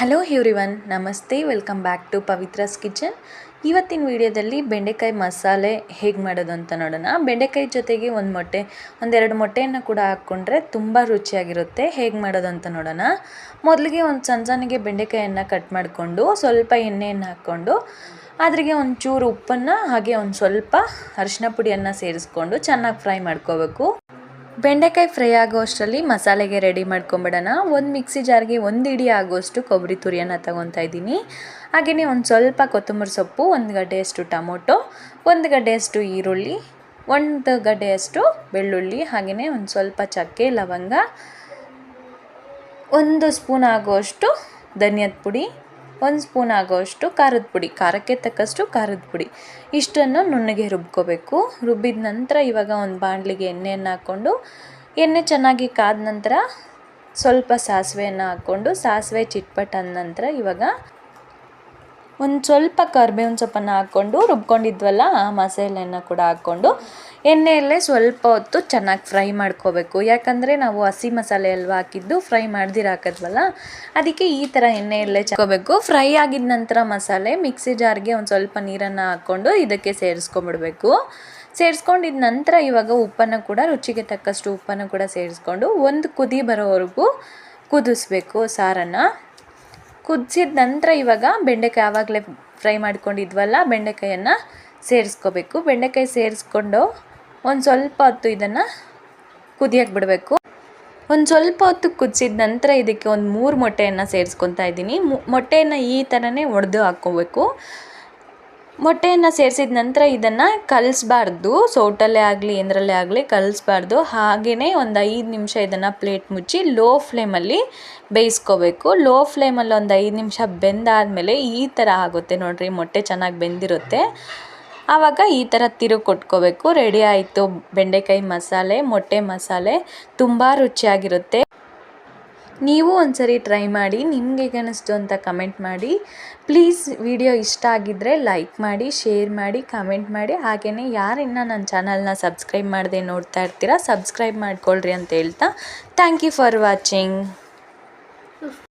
Hello everyone ನಮಸ್ತೆ welcome back to Pavitra's kitchen ಇವತ್ತಿನ ವಿಡಿಯೋದಲ್ಲಿ ಬೆಂಡೆಕಾಯಿ ಮಸಾಲೆ ಹೇಗೆ ಮಾಡೋದು ಅಂತ ನೋಡೋಣ. ಬೆಂಡೆಕಾಯಿ ಜೊತೆಗೆ ಒಂದು ಮೊಟ್ಟೆ ಒಂದೆರಡು ಮೊಟ್ಟೆಯನ್ನು ಕೂಡ ಹಾಕ್ಕೊಂಡ್ರೆ ತುಂಬ ರುಚಿಯಾಗಿರುತ್ತೆ. ಹೇಗೆ ಮಾಡೋದು ಅಂತ ನೋಡೋಣ. ಮೊದಲಿಗೆ ಒಂದು ಸಣ್ಣ ಸಣ್ಣಗೆ ಬೆಂಡೆಕಾಯನ್ನು ಕಟ್ ಮಾಡಿಕೊಂಡು, ಸ್ವಲ್ಪ ಎಣ್ಣೆಯನ್ನು ಹಾಕ್ಕೊಂಡು, ಅದ್ರಿಗೆ ಒಂಚೂರು ಉಪ್ಪನ್ನು ಹಾಗೆ ಒಂದು ಸ್ವಲ್ಪ ಅರಿಶಿನ ಪುಡಿಯನ್ನು ಸೇರಿಸ್ಕೊಂಡು ಚೆನ್ನಾಗಿ ಫ್ರೈ ಮಾಡ್ಕೋಬೇಕು. ಬೆಂಡೆಕಾಯಿ ಫ್ರೈ ಆಗೋ ಅಷ್ಟರಲ್ಲಿ ಮಸಾಲೆಗೆ ರೆಡಿ ಮಾಡ್ಕೊಂಬಿಡೋಣ. ಒಂದು ಮಿಕ್ಸಿ ಜಾರ್ಗೆ ಒಂದು ಇಡಿ ಆಗೋಷ್ಟು ಕೊಬ್ಬರಿ ತುರಿಯನ್ನು ತಗೊತಾ ಇದ್ದೀನಿ. ಹಾಗೆಯೇ ಒಂದು ಸ್ವಲ್ಪ ಕೊತ್ತಂಬರಿ ಸೊಪ್ಪು, ಒಂದು ಗಡ್ಡೆಯಷ್ಟು ಟೊಮೊಟೊ, ಒಂದು ಗಡ್ಡೆಯಷ್ಟು ಈರುಳ್ಳಿ, ಒಂದು ಗಡ್ಡೆಯಷ್ಟು ಬೆಳ್ಳುಳ್ಳಿ ಹಾಗೆಯೇ ಒಂದು ಸ್ವಲ್ಪ ಚಕ್ಕೆ, ಲವಂಗ, ಒಂದು ಸ್ಪೂನ್ ಆಗೋಷ್ಟು ಧನಿಯದ ಪುಡಿ ಒಂದು ಸ್ಪೂನ್ ಆಗೋಷ್ಟು ಖಾರದ ಪುಡಿ, ಖಾರಕ್ಕೆ ತಕ್ಕಷ್ಟು ಖಾರದ ಪುಡಿ. ಇಷ್ಟನ್ನು ನುಣ್ಣಗೆ ರುಬ್ಕೋಬೇಕು. ರುಬ್ಬಿದ ನಂತರ ಇವಾಗ ಒಂದು ಬಾಣಲಿಗೆ ಎಣ್ಣೆಯನ್ನು ಹಾಕ್ಕೊಂಡು, ಎಣ್ಣೆ ಚೆನ್ನಾಗಿ ಕಾದ ನಂತರ ಸ್ವಲ್ಪ ಸಾಸಿವೆಯನ್ನು ಹಾಕ್ಕೊಂಡು, ಸಾಸಿವೆ ಚಿಟ್ಪಟ್ ಅಂದ ನಂತರ ಇವಾಗ ಒಂದು ಸ್ವಲ್ಪ ಕರ್ಬೇವಿನ ಸೊಪ್ಪನ್ನು ಹಾಕ್ಕೊಂಡು ರುಬ್ಕೊಂಡಿದ್ವಲ್ಲ ಆ ಮಸಾಲೆಯನ್ನು ಕೂಡ ಹಾಕ್ಕೊಂಡು ಎಣ್ಣೆಯಲ್ಲೇ ಸ್ವಲ್ಪ ಹೊತ್ತು ಚೆನ್ನಾಗಿ ಫ್ರೈ ಮಾಡ್ಕೋಬೇಕು. ಯಾಕಂದರೆ ನಾವು ಹಸಿ ಮಸಾಲೆ ಅಲ್ವಾ ಹಾಕಿದ್ದು, ಫ್ರೈ ಮಾಡ್ದಿರ ಹಾಕಿದ್ವಲ್ಲ, ಅದಕ್ಕೆ ಈ ಥರ ಎಣ್ಣೆಯಲ್ಲೇ ಚಾಕೋಬೇಕು ಫ್ರೈ ಆಗಿದ ನಂತರ ಮಸಾಲೆ ಮಿಕ್ಸಿ ಜಾರ್ಗೆ ಒಂದು ಸ್ವಲ್ಪ ನೀರನ್ನು ಹಾಕ್ಕೊಂಡು ಇದಕ್ಕೆ ಸೇರಿಸ್ಕೊಂಬಿಡ್ಬೇಕು. ಸೇರಿಸ್ಕೊಂಡಿದ ನಂತರ ಇವಾಗ ಉಪ್ಪನ್ನು ಕೂಡ, ರುಚಿಗೆ ತಕ್ಕಷ್ಟು ಉಪ್ಪನ್ನು ಕೂಡ ಸೇರಿಸ್ಕೊಂಡು ಒಂದು ಕುದಿ ಬರೋವರೆಗೂ ಕುದಿಸ್ಬೇಕು ಸಾರನ್ನು. ಕುದಿಸಿದ ನಂತರ ಇವಾಗ ಬೆಂಡೆಕಾಯಿ ಆವಾಗಲೇ ಫ್ರೈ ಮಾಡ್ಕೊಂಡಿದ್ವಲ್ಲ, ಬೆಂಡೆಕಾಯನ್ನು ಸೇರಿಸ್ಕೋಬೇಕು. ಬೆಂಡೆಕಾಯಿ ಸೇರಿಸ್ಕೊಂಡು ಒಂದು ಸ್ವಲ್ಪ ಹೊತ್ತು ಇದನ್ನು ಕುದಿಯಕ್ಕೆ ಬಿಡಬೇಕು. ಒಂದು ಸ್ವಲ್ಪ ಹೊತ್ತು ಕುದಿಸಿದ ನಂತರ ಇದಕ್ಕೆ ಒಂದು ಮೂರು ಮೊಟ್ಟೆಯನ್ನು ಸೇರಿಸ್ಕೊತಾ ಇದ್ದೀನಿ. ಮೊಟ್ಟೆಯನ್ನು ಈ ಥರನೇ ಒಡೆದು ಹಾಕ್ಕೋಬೇಕು. ಮೊಟ್ಟೆಯನ್ನು ಸೇರಿಸಿದ ನಂತರ ಇದನ್ನು ಕಲಿಸ್ಬಾರ್ದು. ಸೌಟಲ್ಲೇ ಆಗಲಿ ಏನರಲ್ಲೇ ಆಗಲಿ ಕಲಿಸ್ಬಾರ್ದು. ಹಾಗೆಯೇ ಒಂದು ಐದು ನಿಮಿಷ ಇದನ್ನು ಪ್ಲೇಟ್ ಮುಚ್ಚಿ ಲೋ ಫ್ಲೇಮಲ್ಲಿ ಬೇಯಿಸ್ಕೋಬೇಕು. ಲೋ ಫ್ಲೇಮಲ್ಲಿ ಒಂದು ಐದು ನಿಮಿಷ ಬೆಂದಾದಮೇಲೆ ಈ ಥರ ಆಗುತ್ತೆ ನೋಡಿರಿ, ಮೊಟ್ಟೆ ಚೆನ್ನಾಗಿ ಬೆಂದಿರುತ್ತೆ. ಆವಾಗ ಈ ಥರ ತಿರುಗಿ ಕೊಟ್ಕೋಬೇಕು. ರೆಡಿ ಆಯಿತು. ಬೆಂಡೆಕಾಯಿ ಮಸಾಲೆ, ಮೊಟ್ಟೆ ಮಸಾಲೆ ತುಂಬ ರುಚಿಯಾಗಿರುತ್ತೆ. ನೀವು ಒಂದ್ಸರಿ ಟ್ರೈ ಮಾಡಿ, ನಿಮ್ಗೆ ಹೇಗೆ ಅಂತ ಕಮೆಂಟ್ ಮಾಡಿ. ಪ್ಲೀಸ್ ವಿಡಿಯೋ ಇಷ್ಟ ಆಗಿದ್ದರೆ ಲೈಕ್ ಮಾಡಿ ಶೇರ್ ಮಾಡಿ ಕಮೆಂಟ್ ಮಾಡಿ. ಹಾಗೆಯೇ ಯಾರಿನ್ನ ನನ್ನ ಚಾನಲ್ನ ಸಬ್ಸ್ಕ್ರೈಬ್ ಮಾಡದೆ ನೋಡ್ತಾ ಇರ್ತೀರಾ ಸಬ್ಸ್ಕ್ರೈಬ್ ಮಾಡ್ಕೊಳ್ರಿ ಅಂತ ಹೇಳ್ತಾ. Thank you for watching